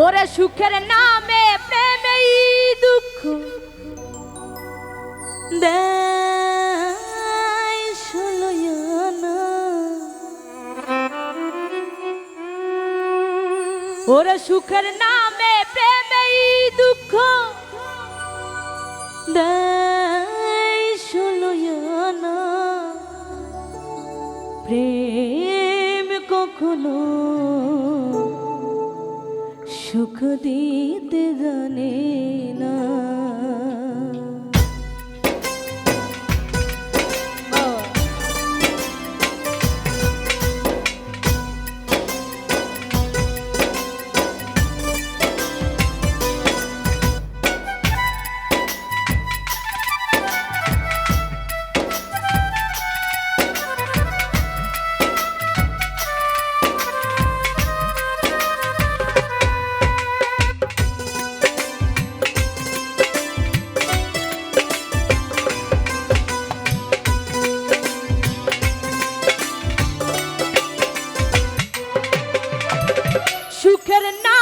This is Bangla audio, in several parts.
ওরে সুখের নামে প্রেমেই দুঃখ। ওরে সুখের নামে প্রেমেই দুঃখ দেয়। প্রেম কখনো সুখ দিতে সুখের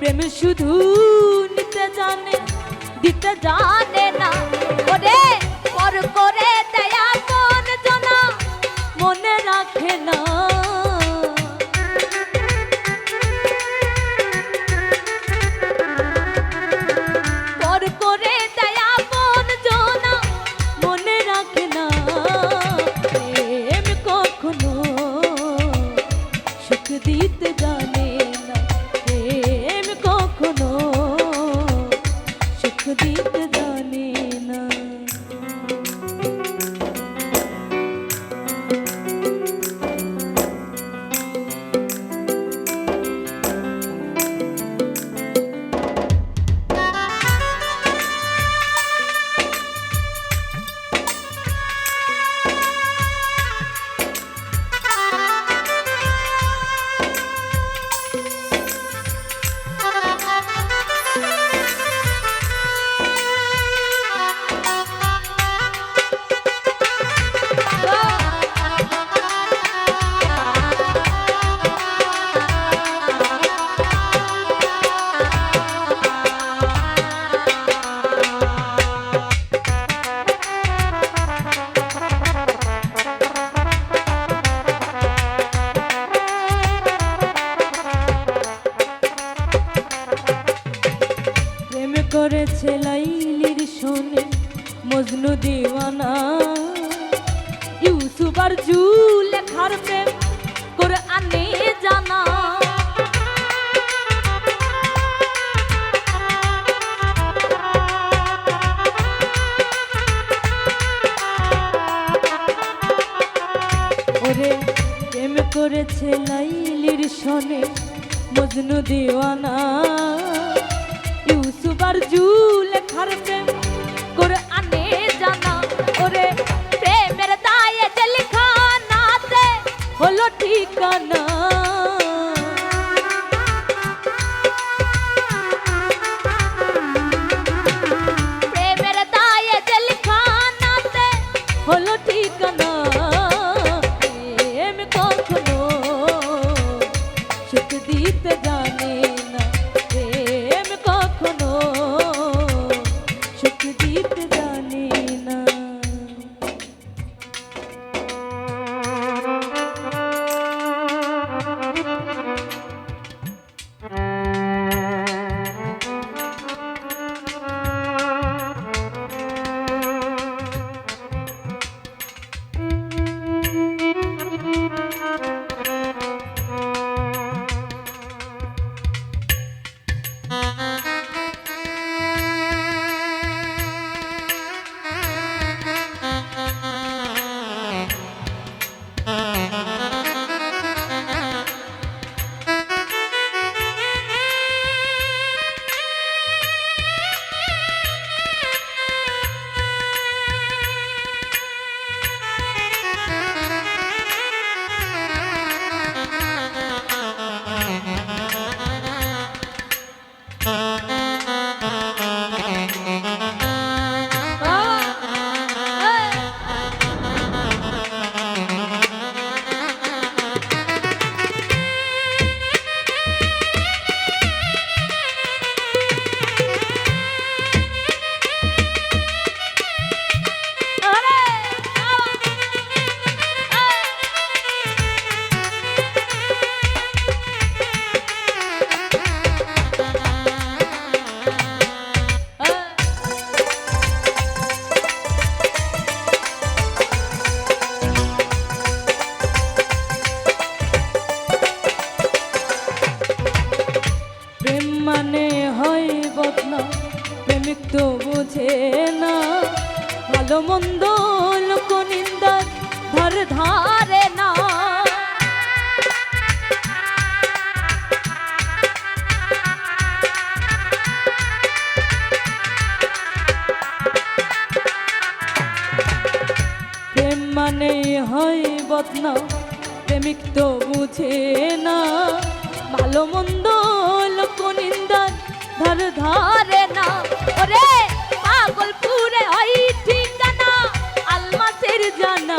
প্রেম শুধু নিতে জানে দিতে জানে না। ওরে পর করে দয়া মনে রাখে না। করেছে লাইলির শোনে মজনু দিওয়ানা। ইউসুফ আর জু লেখার প্রেম করে আনে জানা করেছে লাইলির শোনে মজনু দিওয়ানা। জুলেখার প্রেম তো বুঝে না। ভালো মন্দ লোক নিন্দার ধর ধরে না। ওরে পাগলপুরে ঠিকানা, আলমাসের জানা।